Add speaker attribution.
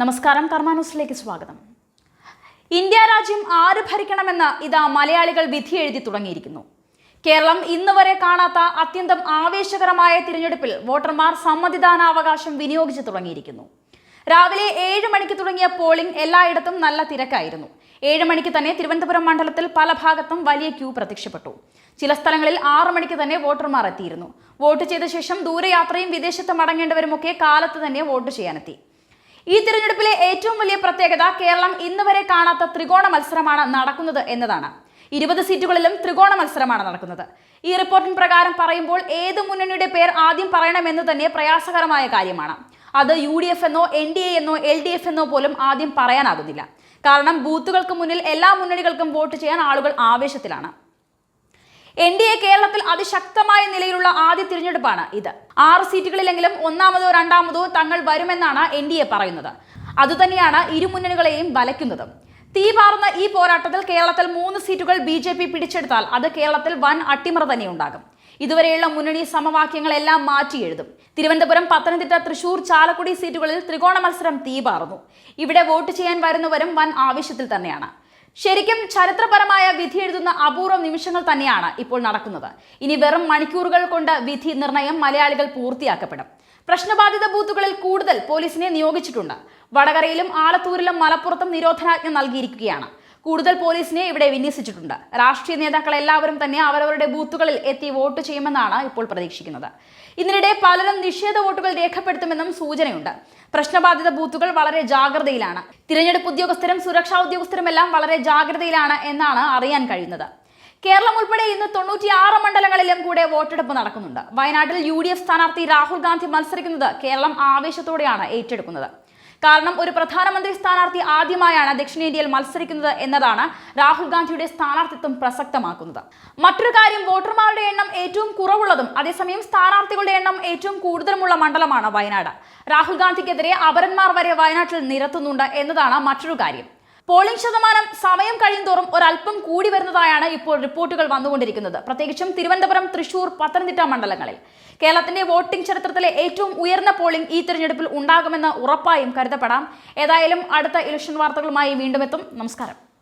Speaker 1: നമസ്കാരം കർമാനൂസിലേക്ക് സ്വാഗതം. ഇന്ത്യ രാജ്യം ആര് ഭരിക്കണമെന്ന് ഇതാ മലയാളികൾ വിധി എഴുതി തുടങ്ങിയിരിക്കുന്നു. കേരളം ഇന്ന് വരെ കാണാത്ത അത്യന്തം ആവേശകരമായ തിരഞ്ഞെടുപ്പിൽ വോട്ടർമാർ സമ്മതിദാനാവകാശം വിനിയോഗിച്ചു തുടങ്ങിയിരിക്കുന്നു. രാവിലെ ഏഴ് മണിക്ക് തുടങ്ങിയ പോളിംഗ് എല്ലായിടത്തും നല്ല തിരക്കായിരുന്നു. ഏഴ് മണിക്ക് തന്നെ തിരുവനന്തപുരം മണ്ഡലത്തിൽ പല ഭാഗത്തും വലിയ ക്യൂ പ്രത്യക്ഷപ്പെട്ടു. ചില സ്ഥലങ്ങളിൽ ആറ് മണിക്ക് തന്നെ വോട്ടർമാർ എത്തിയിരുന്നു. വോട്ട് ചെയ്ത ശേഷം ദൂരയാത്രയും വിദേശത്ത് മടങ്ങേണ്ടവരുമൊക്കെ കാലത്ത് തന്നെ വോട്ട് ചെയ്യാനെത്തി. ഈ തിരഞ്ഞെടുപ്പിലെ ഏറ്റവും വലിയ പ്രത്യേകത കേരളം ഇന്ന് വരെ കാണാത്ത ത്രികോണ മത്സരമാണ് നടക്കുന്നത് എന്നതാണ്. ഇരുപത് സീറ്റുകളിലും ത്രികോണ മത്സരമാണ് നടക്കുന്നത്. ഈ റിപ്പോർട്ടിൻ പ്രകാരം പറയുമ്പോൾ ഏത് മുന്നണിയുടെ പേർ ആദ്യം പറയണമെന്ന് തന്നെ പ്രയാസകരമായ കാര്യമാണ്. അത് യു ഡി എഫ് എന്നോ എൻ ഡി എ എന്നോ എൽ ഡി എഫ് എന്നോ പോലും ആദ്യം പറയാനാകുന്നില്ല. കാരണം ബൂത്തുകൾക്ക് മുന്നിൽ എല്ലാ മുന്നണികൾക്കും വോട്ട് ചെയ്യാൻ ആളുകൾ ആവേശത്തിലാണ്. എൻ ഡി എ കേരളത്തിൽ അതിശക്തമായ നിലയിലുള്ള ആദ്യ തിരഞ്ഞെടുപ്പാണ് ഇത്. ആറ് സീറ്റുകളിലെങ്കിലും ഒന്നാമതോ രണ്ടാമതോ തങ്ങൾ വരുമെന്നാണ് എൻ ഡി എ പറയുന്നത്. അതുതന്നെയാണ് ഇരുമുന്നണികളെയും വലയ്ക്കുന്നത്. തീ പാറുന്ന ഈ പോരാട്ടത്തിൽ കേരളത്തിൽ മൂന്ന് സീറ്റുകൾ ബി ജെ പി പിടിച്ചെടുത്താൽ അത് കേരളത്തിൽ വൻ അട്ടിമറ തന്നെ ഉണ്ടാകും. ഇതുവരെയുള്ള മുന്നണി സമവാക്യങ്ങളെല്ലാം മാറ്റി എഴുതും. തിരുവനന്തപുരം പത്തനംതിട്ട തൃശൂർ ചാലക്കുടി സീറ്റുകളിൽ ത്രികോണ മത്സരം തീ പാറുന്നു. ഇവിടെ വോട്ട് ചെയ്യാൻ വരുന്നവരും വൻ ആവശ്യത്തിൽ തന്നെയാണ്. ശരിക്കും ചരിത്രപരമായ വിധി എഴുതുന്ന അപൂർവ നിമിഷങ്ങൾ തന്നെയാണ് ഇപ്പോൾ നടക്കുന്നത്. ഇനി വെറും മണിക്കൂറുകൾ കൊണ്ട് വിധി നിർണയം മലയാളികൾ പൂർത്തിയാക്കപ്പെടും. പ്രശ്നബാധിത ബൂത്തുകളിൽ കൂടുതൽ പോലീസിനെ നിയോഗിച്ചിട്ടുണ്ട്. വടകരയിലും ആലത്തൂരിലും മലപ്പുറത്തും നിരോധനാജ്ഞ നൽകിയിരിക്കുകയാണ്. കൂടുതൽ പോലീസിനെ ഇവിടെ വിന്യസിച്ചിട്ടുണ്ട്. രാഷ്ട്രീയ നേതാക്കൾ എല്ലാവരും തന്നെ അവരവരുടെ ബൂത്തുകളിൽ എത്തി വോട്ട് ചെയ്യുമെന്നാണ് ഇപ്പോൾ പ്രതീക്ഷിക്കുന്നത്. ഇതിനിടെ പലരും നിഷേധ വോട്ടുകൾ രേഖപ്പെടുത്തുമെന്നും സൂചനയുണ്ട്. പ്രശ്നബാധിത ബൂത്തുകൾ വളരെ ജാഗ്രതയിലാണ്. തിരഞ്ഞെടുപ്പ് ഉദ്യോഗസ്ഥരും സുരക്ഷാ ഉദ്യോഗസ്ഥരും എല്ലാം വളരെ ജാഗ്രതയിലാണ് എന്നാണ് അറിയാൻ കഴിയുന്നത്. കേരളം ഉൾപ്പെടെ ഇന്ന് തൊണ്ണൂറ്റിയാറ് മണ്ഡലങ്ങളിലും കൂടെ വോട്ടെടുപ്പ് നടക്കുന്നുണ്ട്. വയനാട്ടിൽ യു ഡി എഫ് സ്ഥാനാർത്ഥി രാഹുൽ ഗാന്ധി മത്സരിക്കുന്നത് കേരളം ആവേശത്തോടെയാണ് ഏറ്റെടുക്കുന്നത്. കാരണം ഒരു പ്രധാനമന്ത്രി സ്ഥാനാർത്ഥി ആദ്യമായാണ് ദക്ഷിണേന്ത്യയിൽ മത്സരിക്കുന്നത് എന്നതാണ് രാഹുൽ ഗാന്ധിയുടെ സ്ഥാനാർത്ഥിത്വം പ്രസക്തമാക്കുന്നത്. മറ്റൊരു കാര്യം വോട്ടർമാരുടെ എണ്ണം ഏറ്റവും കുറവുള്ളതും അതേസമയം സ്ഥാനാർത്ഥികളുടെ എണ്ണം ഏറ്റവും കൂടുതലുമുള്ള മണ്ഡലമാണ് വയനാട്. രാഹുൽ ഗാന്ധിക്കെതിരെ അപരന്മാർ വരെ വയനാട്ടിൽ നിരത്തുന്നുണ്ട് എന്നതാണ് മറ്റൊരു കാര്യം. പോളിംഗ് ശതമാനം സമയം കഴിയുന്തോറും ഒരല്പം കൂടി വരുന്നതായാണ് ഇപ്പോൾ റിപ്പോർട്ടുകൾ വന്നുകൊണ്ടിരിക്കുന്നത്. പ്രത്യേകിച്ചും തിരുവനന്തപുരം തൃശൂർ പത്തനംതിട്ട മണ്ഡലങ്ങളിൽ. കേരളത്തിന്റെ വോട്ടിംഗ് ചരിത്രത്തിലെ ഏറ്റവും ഉയർന്ന പോളിംഗ് ഈ തിരഞ്ഞെടുപ്പിൽ ഉണ്ടാകുമെന്ന് ഉറപ്പായും കരുതപ്പെടാം. ഏതായാലും അടുത്ത ഇലക്ഷൻ വാർത്തകളുമായി വീണ്ടും എത്തും. നമസ്കാരം.